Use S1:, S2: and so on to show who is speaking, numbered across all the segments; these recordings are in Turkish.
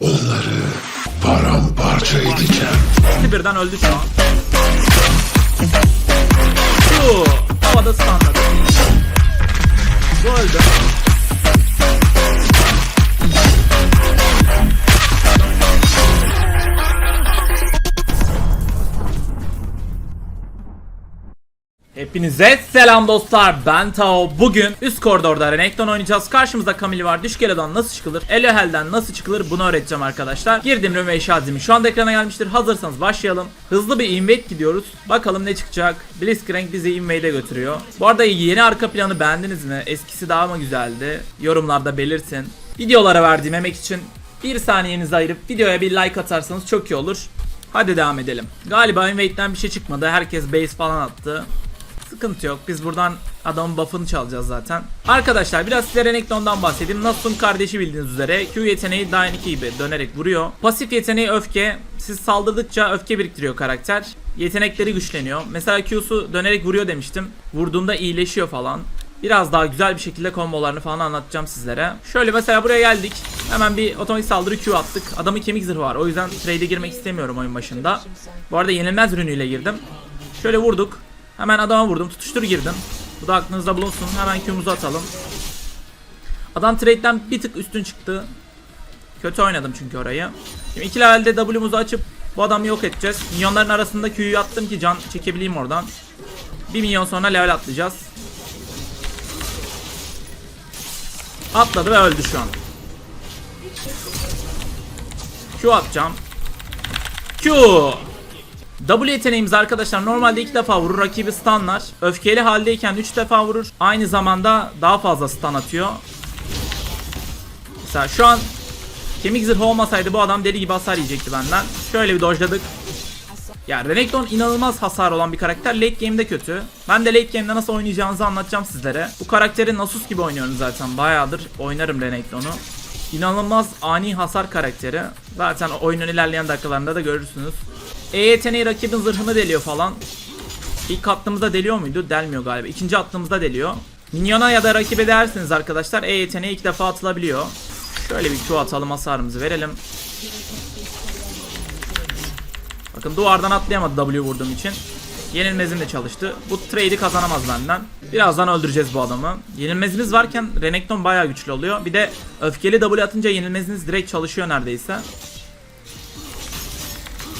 S1: Onları paramparça edeceğim.
S2: İkisi birden öldü şu an. Şu havada stunladı. Bu öldü. Hepinize selam dostlar. Ben Tao. Bugün üst koridorda Renekton oynayacağız. Karşımızda Camille var. Düşkele'den nasıl çıkılır? Elohel'den nasıl çıkılır? Bunu öğreteceğim arkadaşlar. Girdim Rüme Eşazimi şu anda ekrana gelmiştir. Hazırsanız başlayalım. Hızlı bir invade gidiyoruz. Bakalım ne çıkacak. Blitzcrank bizi invade'e götürüyor. Bu arada yeni arka planı beğendiniz mi? Eskisi daha mı güzeldi? Yorumlarda belirtin. Videolara verdiğim emek için bir saniyenizi ayırıp videoya bir like atarsanız çok iyi olur. Hadi devam edelim. Galiba invade'den bir şey çıkmadı. Herkes base falan attı. Sıkıntı yok. Biz buradan adamın buff'ını çalacağız zaten. Arkadaşlar biraz size Renekton'dan bahsedeyim. Nasus'un kardeşi bildiğiniz üzere Q yeteneği Dyne 2 gibi dönerek vuruyor. Pasif yeteneği öfke. Siz saldırdıkça öfke biriktiriyor karakter. Yetenekleri güçleniyor. Mesela Q'su dönerek vuruyor demiştim. Vurduğunda iyileşiyor falan. Biraz daha güzel bir şekilde kombolarını falan anlatacağım sizlere. Şöyle mesela buraya geldik. Hemen bir otomatik saldırı Q attık. Adamın kemik zırhı var. O yüzden trade'e girmek istemiyorum oyun başında. Bu arada yenilmez ürünüyle girdim. Şöyle vurduk. Hemen adama vurdum. Tutuştur girdim. Bu da aklınızda bulunsun. Hemen Q'muzu atalım. Adam trade'den bir tık üstün çıktı. Kötü oynadım çünkü orayı. Şimdi iki levelde W'muzu açıp bu adamı yok edeceğiz. Minyonların arasında Q'yu attım ki can çekebileyim oradan. Bir milyon sonra level atlayacağız. Atladı ve öldü şu an. Q atacağım. Q. W yeteneğimiz arkadaşlar normalde iki defa vurur rakibi stunlar. Öfkeli haldeyken 3 defa vurur. Aynı zamanda daha fazla stun atıyor. Mesela şu an kemik zırhı olmasaydı bu adam deli gibi hasar yiyecekti benden. Şöyle bir dojladık. Ya Renekton inanılmaz hasar olan bir karakter. Late game'de kötü. Ben de late game'de nasıl oynayacağınızı anlatacağım sizlere. Bu karakteri Nasus gibi oynuyorum zaten. Bayağıdır oynarım Renekton'u. İnanılmaz ani hasar karakteri. Zaten oyunun ilerleyen dakikalarında da görürsünüz. E yeteneği rakibin zırhını deliyor falan. İlk attığımızda deliyor muydu? Delmiyor galiba. İkinci attığımızda deliyor. Minyona ya da rakibe değersiniz arkadaşlar. E yeteneği ilk defa atılabiliyor. Şöyle bir Q atalım hasarımızı verelim. Bakın duvardan atlayamadı W vurduğum için. Yenilmezim de çalıştı. Bu trade'i kazanamaz benden. Birazdan öldüreceğiz bu adamı. Yenilmezimiz varken Renekton bayağı güçlü oluyor. Bir de öfkeli W atınca yenilmeziniz direkt çalışıyor neredeyse.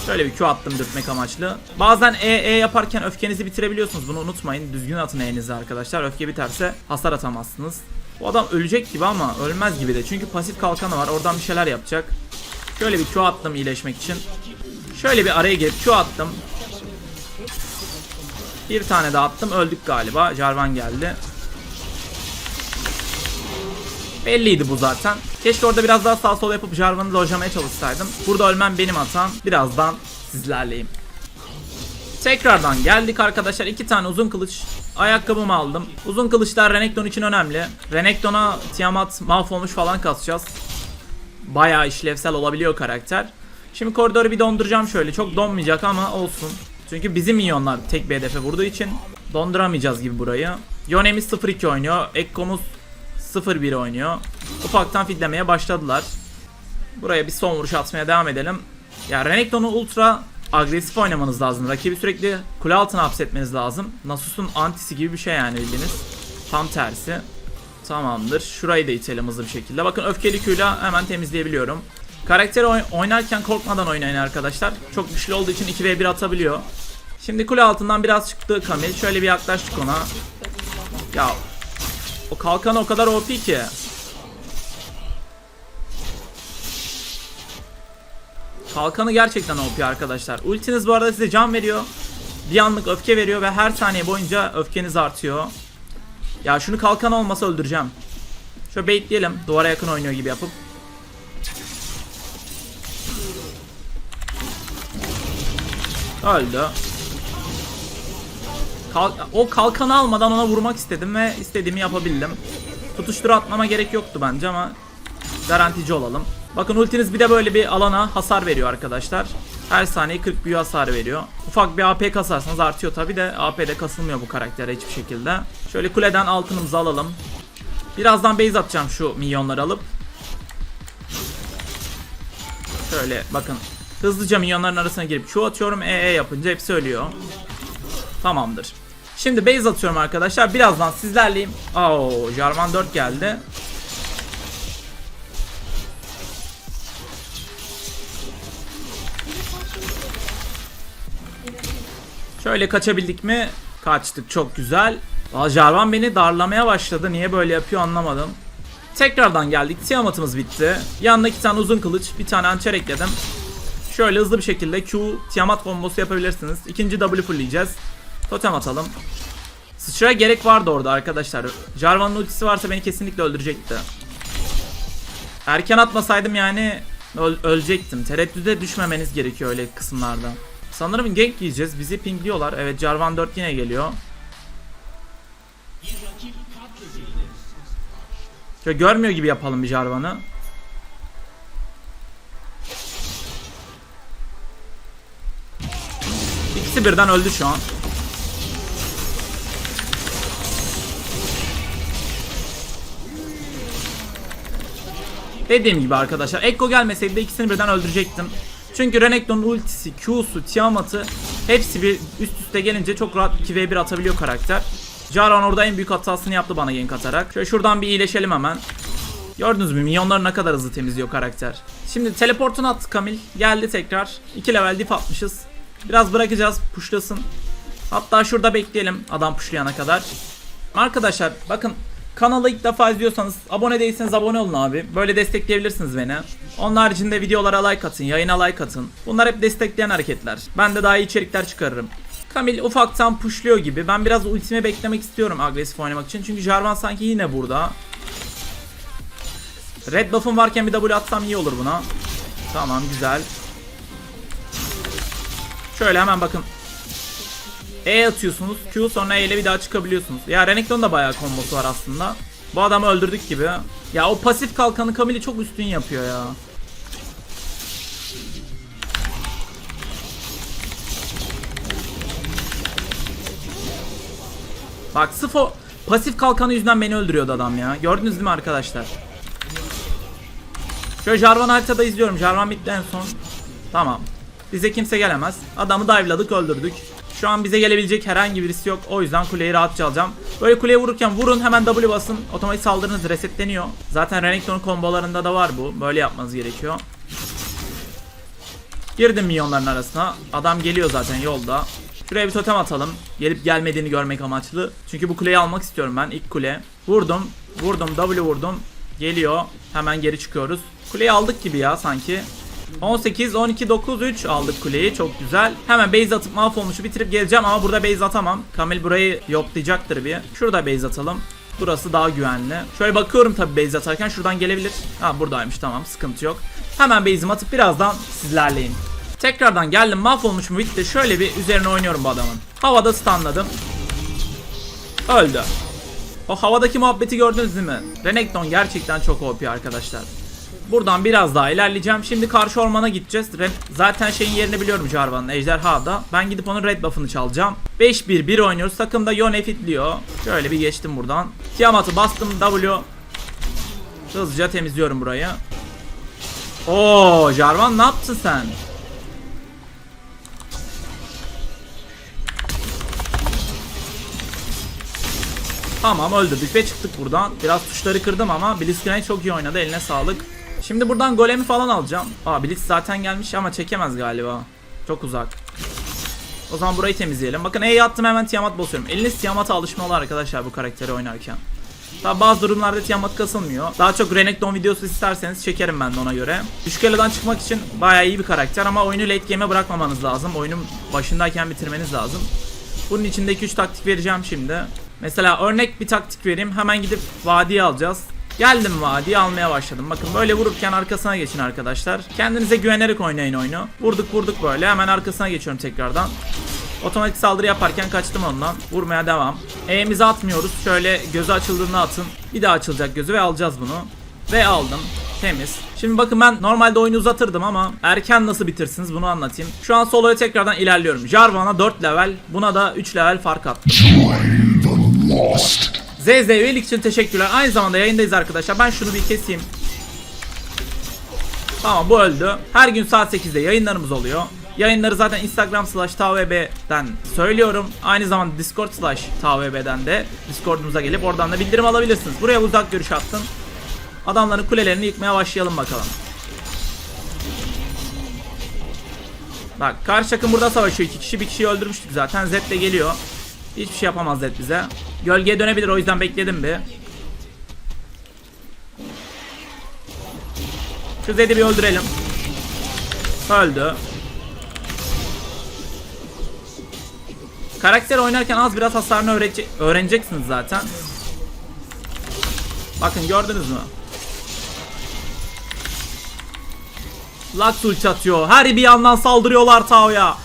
S2: Şöyle bir Q attım dürtmek amaçlı. Bazen E, E yaparken öfkenizi bitirebiliyorsunuz. Bunu unutmayın. Düzgün atın E'nizi arkadaşlar. Öfke biterse hasar atamazsınız. Bu adam ölecek gibi ama ölmez gibi de. Çünkü pasif kalkanı var. Oradan bir şeyler yapacak. Şöyle bir Q attım iyileşmek için. Şöyle bir araya girip Q attım. Bir tane daha attım. Öldük galiba. Jarvan geldi. Belliydi bu zaten. Keşke orada biraz daha sağ sol yapıp Jarvan'ı dojlamaya çalışsaydım. Burada ölmem benim hatam. Birazdan sizlerleyim. Tekrardan geldik arkadaşlar. iki tane uzun kılıç. Ayakkabımı aldım. Uzun kılıçlar Renekton için önemli. Renekton'a Tiamat mahvolmuş falan kasacağız. Bayağı işlevsel olabiliyor karakter. Şimdi koridoru bir donduracağım şöyle. Çok donmayacak ama olsun. Çünkü bizim minyonlar tek bir hedefe vurduğu için donduramayacağız gibi burayı. Yone'miz 0-2 oynuyor. Ekko'muz 0-1 oynuyor. Ufaktan fidlemeye başladılar. Buraya bir son vuruş atmaya devam edelim. Ya Renekton'u ultra agresif oynamanız lazım. Rakibi sürekli kule altına hapsetmeniz lazım. Nasus'un antisi gibi bir şey yani bildiğiniz. Tam tersi. Tamamdır. Şurayı da itelim hızlı bir şekilde. Bakın öfkeli Q'yla hemen temizleyebiliyorum. Karakteri oy- oynarken korkmadan oynayın arkadaşlar. Çok güçlü olduğu için 2v1 atabiliyor. Şimdi kule altından biraz çıktı Kamil. Şöyle bir yaklaştık ona. Ya o kalkan o kadar OP ki. Kalkanı gerçekten OP arkadaşlar. Ultiniz bu arada size can veriyor. Bir anlık öfke veriyor ve her saniye boyunca öfkeniz artıyor. Ya şunu kalkan olmasa öldüreceğim. Şöyle baitleyelim. Duvara yakın oynuyor gibi yapıp. Öldü. Kalk o kalkanı almadan ona vurmak istedim ve istediğimi yapabildim. Tutuştura atmama gerek yoktu bence ama garantici olalım. Bakın ultiniz bir de böyle bir alana hasar veriyor arkadaşlar. Her saniye 40 büyü hasar veriyor. Ufak bir AP kasarsanız artıyor tabi de AP'de kasılmıyor bu karaktere hiçbir şekilde. Şöyle kuleden altınımızı alalım. Birazdan base atacağım şu minyonları alıp. Şöyle bakın. Hızlıca minyonların arasına girip Q atıyorum. EE yapınca hepsi ölüyor. Tamamdır. Şimdi base atıyorum arkadaşlar. Birazdan sizlerleyim. Oo, Jarvan 4 geldi. Şöyle kaçabildik mi? Kaçtık çok güzel. Aa, Jarvan beni darlamaya başladı. Niye böyle yapıyor anlamadım. Tekrardan geldik. Tiamat'ımız bitti. Yanına iki tane uzun kılıç, bir tane hançer ekledim. Şöyle hızlı bir şekilde Q Tiamat kombosu yapabilirsiniz. İkinci W fullleyeceğiz. Totem atalım. Sıçraya gerek vardı orada arkadaşlar. Jarvan'ın ultisi varsa beni kesinlikle öldürecekti. Erken atmasaydım yani öl- ölecektim. Tereddüde düşmemeniz gerekiyor öyle kısımlarda. Sanırım gank yiyeceğiz. Bizi pingliyorlar. Evet Jarvan 4 yine geliyor. Şöyle görmüyor gibi yapalım bir Jarvan'ı. İkisi birden öldü şu an. Dediğim gibi arkadaşlar Ekko gelmeseydi de ikisini birden öldürecektim. Çünkü Renekton'un ultisi, Q'su, Tiamat'ı hepsi bir üst üste gelince çok rahat 2v1 atabiliyor karakter. Jarvan orada en büyük hatasını yaptı bana gank atarak. Şöyle şuradan bir iyileşelim hemen. Gördünüz mü minyonları ne kadar hızlı temizliyor karakter. Şimdi teleportunu attı Kamil. Geldi tekrar. 2 level dip atmışız. Biraz bırakacağız pushlasın. Hatta şurada bekleyelim adam pushlayana kadar. Arkadaşlar bakın kanalı ilk defa izliyorsanız abone değilseniz abone olun abi. Böyle destekleyebilirsiniz beni. Onun haricinde videolara like atın, yayına like atın. Bunlar hep destekleyen hareketler. Ben de daha iyi içerikler çıkarırım. Kamil ufaktan pushluyor gibi. Ben biraz ultimi beklemek istiyorum agresif oynamak için. Çünkü Jarvan sanki yine burada. Red buff'um varken bir W atsam iyi olur buna. Tamam güzel. Şöyle hemen bakın. E atıyorsunuz. Q sonra E ile bir daha çıkabiliyorsunuz. Ya Renekton'un da bayağı kombosu var aslında. Bu adamı öldürdük gibi. Ya o pasif kalkanı Camille'i çok üstün yapıyor ya. Bak sırf o pasif kalkanı yüzünden beni öldürüyordu adam ya. Gördünüz değil mi arkadaşlar? Şöyle Jarvan haritada izliyorum. Jarvan bitti en son. Tamam. Bize kimse gelemez. Adamı dive'ladık öldürdük. Şu an bize gelebilecek herhangi birisi yok. O yüzden kuleyi rahatça alacağım. Böyle kuleye vururken vurun hemen W basın. Otomatik saldırınız resetleniyor. Zaten Renekton'un kombolarında da var bu. Böyle yapmanız gerekiyor. Girdim minyonların arasına. Adam geliyor zaten yolda. Şuraya bir totem atalım. Gelip gelmediğini görmek amaçlı. Çünkü bu kuleyi almak istiyorum ben. ilk kule. Vurdum. Vurdum. W vurdum. Geliyor. Hemen geri çıkıyoruz. Kuleyi aldık gibi ya sanki. 18, 12, 9, 3 aldık kuleyi. Çok güzel. Hemen base atıp mahvolmuşu bitirip geleceğim ama burada base atamam. Kamil burayı yoklayacaktır bir. Şurada base atalım. Burası daha güvenli. Şöyle bakıyorum tabi base atarken şuradan gelebilir. Ha buradaymış tamam sıkıntı yok. Hemen base'imi atıp birazdan sizlerleyim. Tekrardan geldim mahvolmuş mu bitti. Şöyle bir üzerine oynuyorum bu adamın. Havada stunladım. Öldü. O havadaki muhabbeti gördünüz değil mi? Renekton gerçekten çok OP arkadaşlar. Buradan biraz daha ilerleyeceğim. Şimdi karşı ormana gideceğiz. Red, zaten şeyin yerini biliyorum Jarvan'ın ejderhada. Ben gidip onun red buff'ını çalacağım. 5-1-1 oynuyoruz. Takımda Yone fitliyor. Şöyle bir geçtim buradan. Tiamat'ı bastım W. Hızlıca temizliyorum burayı. Oo Jarvan ne yaptın sen? Tamam öldürdük ve çıktık buradan. Biraz tuşları kırdım ama Blitzcrank çok iyi oynadı. Eline sağlık. Şimdi buradan golemi falan alacağım. Aa Blitz zaten gelmiş ama çekemez galiba. Çok uzak. O zaman burayı temizleyelim. Bakın E'yi attım hemen Tiamat basıyorum. Eliniz Tiamat'a alışmalı arkadaşlar bu karakteri oynarken. Tabi bazı durumlarda Tiamat kasılmıyor. Daha çok Renekton videosu isterseniz çekerim ben de ona göre. Düşkeleden çıkmak için bayağı iyi bir karakter ama oyunu late game'e bırakmamanız lazım. Oyunun başındayken bitirmeniz lazım. Bunun içindeki 3 taktik vereceğim şimdi. Mesela örnek bir taktik vereyim. Hemen gidip vadiyi alacağız. Geldim vadiyi almaya başladım. Bakın böyle vururken arkasına geçin arkadaşlar. Kendinize güvenerek oynayın oyunu. Vurduk vurduk böyle. Hemen arkasına geçiyorum tekrardan. Otomatik saldırı yaparken kaçtım ondan. Vurmaya devam. E'mizi atmıyoruz. Şöyle gözü açıldığında atın. Bir daha açılacak gözü ve alacağız bunu. Ve aldım. Temiz. Şimdi bakın ben normalde oyunu uzatırdım ama erken nasıl bitirsiniz bunu anlatayım. Şu an soloya tekrardan ilerliyorum. Jarvan'a 4 level, buna da 3 level fark attım. ZZ üyelik için teşekkürler. Aynı zamanda yayındayız arkadaşlar. Ben şunu bir keseyim. Tamam bu öldü. Her gün saat 8'de yayınlarımız oluyor. Yayınları zaten Instagram slash tvb'den söylüyorum. Aynı zamanda Discord slash tvb'den de Discord'umuza gelip oradan da bildirim alabilirsiniz. Buraya uzak görüş attım. Adamların kulelerini yıkmaya başlayalım bakalım. Bak karşı takım burada savaşıyor. iki kişi bir kişiyi öldürmüştük zaten. Zed de geliyor. Hiçbir şey yapamaz Zed bize. Gölgeye dönebilir o yüzden bekledim bir. Şu Zed'i bir öldürelim. Öldü. Karakter oynarken az biraz hasarını öğrenece- öğreneceksiniz zaten. Bakın gördünüz mü? Lux ulti atıyor. Her bir yandan saldırıyorlar Tao'ya.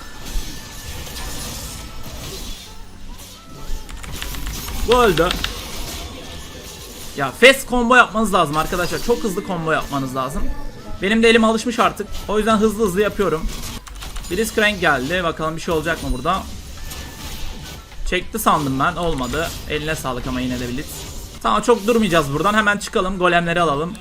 S2: Bu öldü. Ya fast combo yapmanız lazım arkadaşlar. Çok hızlı combo yapmanız lazım. Benim de elim alışmış artık. O yüzden hızlı hızlı yapıyorum. Blitzcrank geldi. Bakalım bir şey olacak mı burada? Çekti sandım ben. Olmadı. Eline sağlık ama yine de Blitz. Tamam çok durmayacağız buradan. Hemen çıkalım. Golemleri alalım.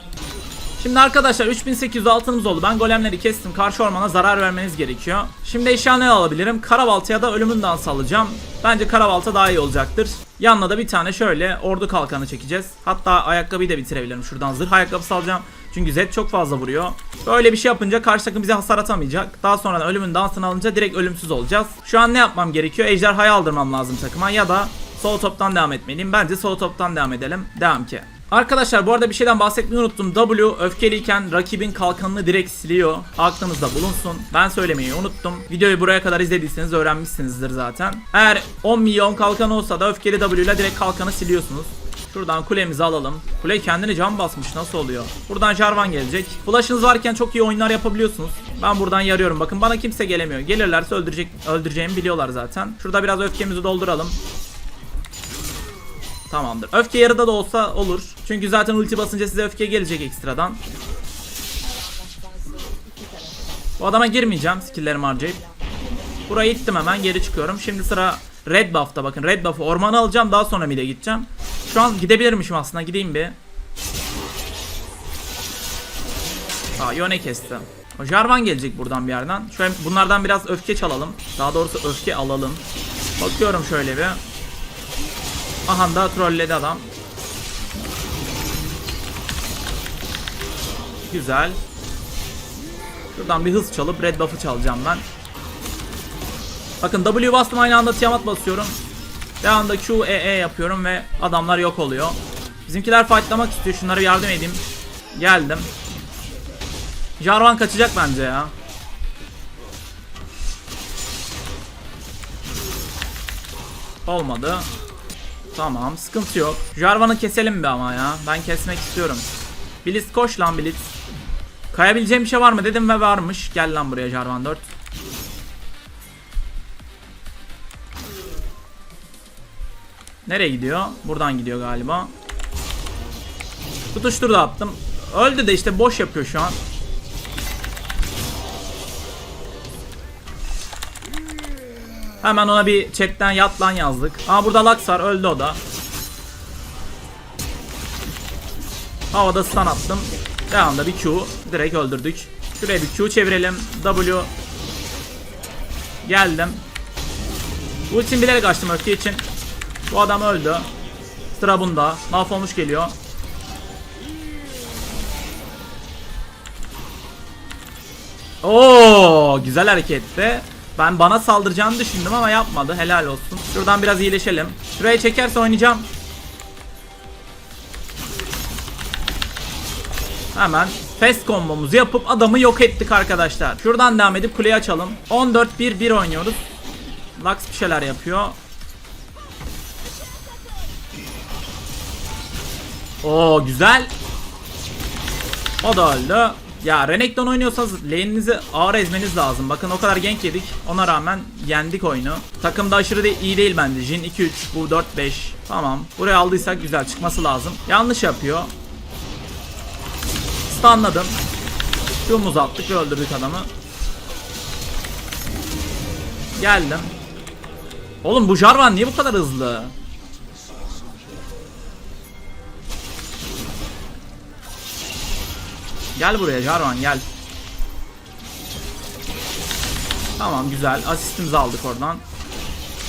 S2: Şimdi arkadaşlar 3800 altınımız oldu. Ben golemleri kestim. Karşı ormana zarar vermeniz gerekiyor. Şimdi eşya ne alabilirim? Karabalta ya da ölümün dansı alacağım. Bence karabalta daha iyi olacaktır. Yanına da bir tane şöyle ordu kalkanı çekeceğiz. Hatta ayakkabıyı da bitirebilirim. Şuradan zırh ayakkabısı alacağım. Çünkü Zed çok fazla vuruyor. Böyle bir şey yapınca karşı takım bize hasar atamayacak. Daha sonra ölümün dansını alınca direkt ölümsüz olacağız. Şu an ne yapmam gerekiyor? Ejderhayı aldırmam lazım takıma ya da sol toptan devam etmeliyim. Bence sol toptan devam edelim. Devam ki. Arkadaşlar bu arada bir şeyden bahsetmeyi unuttum. W öfkeliyken rakibin kalkanını direkt siliyor. Aklınızda bulunsun. Ben söylemeyi unuttum. Videoyu buraya kadar izlediyseniz öğrenmişsinizdir zaten. Eğer 10 milyon kalkan olsa da öfkeli W ile direkt kalkanı siliyorsunuz. Şuradan kulemizi alalım. Kule kendini cam basmış nasıl oluyor? Buradan Jarvan gelecek. Flash'ınız varken çok iyi oyunlar yapabiliyorsunuz. Ben buradan yarıyorum. Bakın bana kimse gelemiyor. Gelirlerse öldürecek öldüreceğimi biliyorlar zaten. Şurada biraz öfkemizi dolduralım. Tamamdır. Öfke yarıda da olsa olur. Çünkü zaten ulti basınca size öfke gelecek ekstradan. Bu adama girmeyeceğim skilllerimi harcayıp. Burayı ittim hemen geri çıkıyorum. Şimdi sıra red buff'ta bakın. Red buff'ı ormana alacağım daha sonra mid'e gideceğim. Şu an gidebilirmişim aslında gideyim bir. Aa Yone kesti. O Jarvan gelecek buradan bir yerden. Şöyle bunlardan biraz öfke çalalım. Daha doğrusu öfke alalım. Bakıyorum şöyle bir. Aha da trolledi adam. Güzel. Şuradan bir hız çalıp red buff'ı çalacağım ben. Bakın W bastım aynı anda Tiamat basıyorum. Devamında Q, E, E yapıyorum ve adamlar yok oluyor. Bizimkiler fightlamak istiyor. Şunlara yardım edeyim. Geldim. Jarvan kaçacak bence ya. Olmadı. Tamam sıkıntı yok. Jarvan'ı keselim bir ama ya. Ben kesmek istiyorum. Blitz koş lan Blitz. Kayabileceğim bir şey var mı dedim ve varmış. Gel lan buraya Jarvan 4. Nereye gidiyor? Buradan gidiyor galiba. Tutuştur da attım. Öldü de işte boş yapıyor şu an. Hemen ona bir chatten yat lan yazdık. Aa burada Lux var öldü o da. Havada stun attım. Devamında bir Q. Direkt öldürdük. Şuraya bir Q çevirelim. W. Geldim. Ultim bilerek açtım öfke için. Bu adam öldü. Sıra bunda. Mahvolmuş geliyor. Oo, güzel hareketti. Ben bana saldıracağını düşündüm ama yapmadı. Helal olsun. Şuradan biraz iyileşelim. Şuraya çekerse oynayacağım. Hemen fast kombomuzu yapıp adamı yok ettik arkadaşlar. Şuradan devam edip kuleyi açalım. 14-1-1 oynuyoruz. Lux bir şeyler yapıyor. Oo güzel. O da öldü. Ya Renekton oynuyorsanız lane'inizi ağır ezmeniz lazım. Bakın o kadar gank yedik. Ona rağmen yendik oyunu. Takımda aşırı de iyi değil bence. Jin 2-3, bu 4-5. Tamam. Buraya aldıysak güzel çıkması lazım. Yanlış yapıyor. Stunladım. Q'muzu attık ve öldürdük adamı. Geldim. Oğlum bu Jarvan niye bu kadar hızlı? Gel buraya Jarvan gel. Tamam güzel. Asistimizi aldık oradan.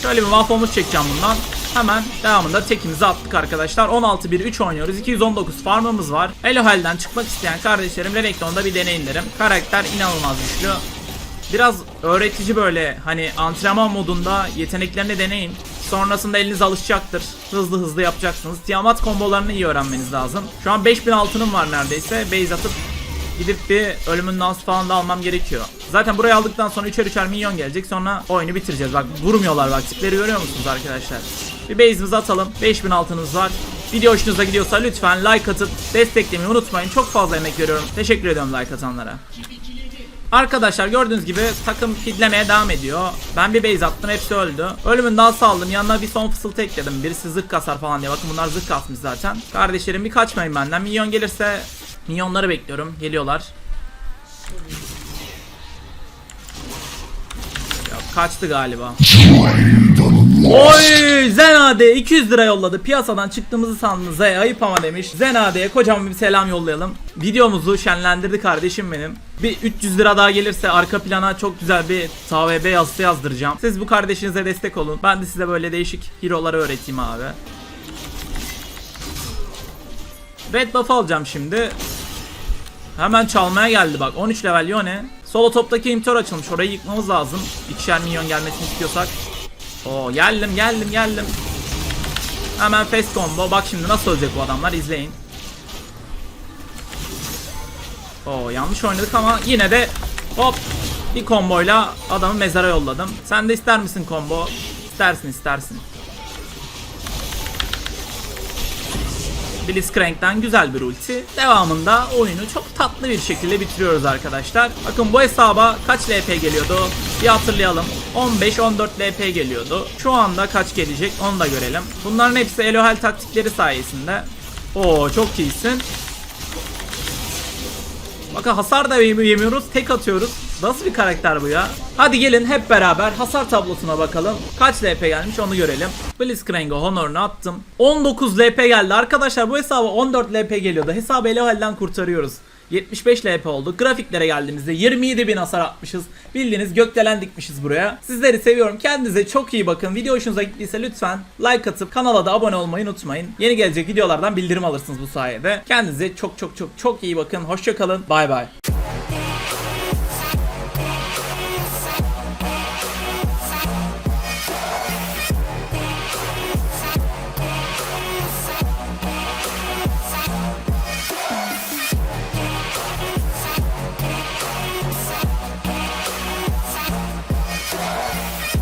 S2: Şöyle bir waffle'ımız çekeceğim bundan. Hemen devamında tekimizi attık arkadaşlar. 16-1-3 oynuyoruz. 219 farmımız var. Elohel'den çıkmak isteyen kardeşlerim Renekton'da bir deneyin derim. Karakter inanılmaz güçlü. Biraz öğretici böyle hani antrenman modunda yeteneklerini deneyin. Sonrasında eliniz alışacaktır. Hızlı hızlı yapacaksınız. Tiamat kombolarını iyi öğrenmeniz lazım. Şu an 5000 altınım var neredeyse. Base atıp gidip bir ölümün dansı falan da almam gerekiyor. Zaten burayı aldıktan sonra 3'er 3'er milyon gelecek. Sonra oyunu bitireceğiz. Bak vurmuyorlar bak. Tipleri görüyor musunuz arkadaşlar? Bir base'imizi atalım. 5000 altınız var. Video hoşunuza gidiyorsa lütfen like atıp desteklemeyi unutmayın. Çok fazla emek veriyorum. Teşekkür ediyorum like atanlara. Arkadaşlar gördüğünüz gibi takım fidlemeye devam ediyor. Ben bir base attım hepsi öldü. Ölümün daha aldım yanına bir son fısıltı ekledim. Birisi zırh kasar falan diye. Bakın bunlar zırh kasmış zaten. Kardeşlerim bir kaçmayın benden. Milyon gelirse milyonları bekliyorum. Geliyorlar. Ya, kaçtı galiba. Oy Zenade 200 lira yolladı. Piyasadan çıktığımızı sandınız. Hey, ayıp ama demiş. Zenade'ye kocaman bir selam yollayalım. Videomuzu şenlendirdi kardeşim benim. Bir 300 lira daha gelirse arka plana çok güzel bir TVB yazısı yazdıracağım. Siz bu kardeşinize destek olun. Ben de size böyle değişik hero'ları öğreteyim abi. Red buff alacağım şimdi. Hemen çalmaya geldi bak 13 level Yone. Solo toptaki inhibitor açılmış orayı yıkmamız lazım. İkişer milyon gelmesini istiyorsak. Oo geldim geldim geldim. Hemen fast combo. Bak şimdi nasıl ölecek bu adamlar izleyin. Oo yanlış oynadık ama yine de hop bir komboyla adamı mezara yolladım. Sen de ister misin combo? İstersin istersin. Blitzcrank'ten güzel bir ulti. Devamında oyunu çok tatlı bir şekilde bitiriyoruz arkadaşlar. Bakın bu hesaba kaç LP geliyordu? Bir hatırlayalım. 15-14 LP geliyordu. Şu anda kaç gelecek onu da görelim. Bunların hepsi Elohel taktikleri sayesinde. Oo çok iyisin. Bakın hasar da yem- yemiyoruz, tek atıyoruz. Nasıl bir karakter bu ya? Hadi gelin hep beraber hasar tablosuna bakalım. Kaç LP gelmiş onu görelim. Blitzcrank'a honorunu attım. 19 LP geldi. Arkadaşlar bu hesaba 14 LP geliyordu. Hesabı Elohel'den kurtarıyoruz. 75 LP oldu. Grafiklere geldiğimizde 27 bin hasar atmışız. Bildiğiniz gökdelen dikmişiz buraya. Sizleri seviyorum. Kendinize çok iyi bakın. Video hoşunuza gittiyse lütfen like atıp kanala da abone olmayı unutmayın. Yeni gelecek videolardan bildirim alırsınız bu sayede. Kendinize çok çok çok çok iyi bakın. Hoşçakalın. Bay bay.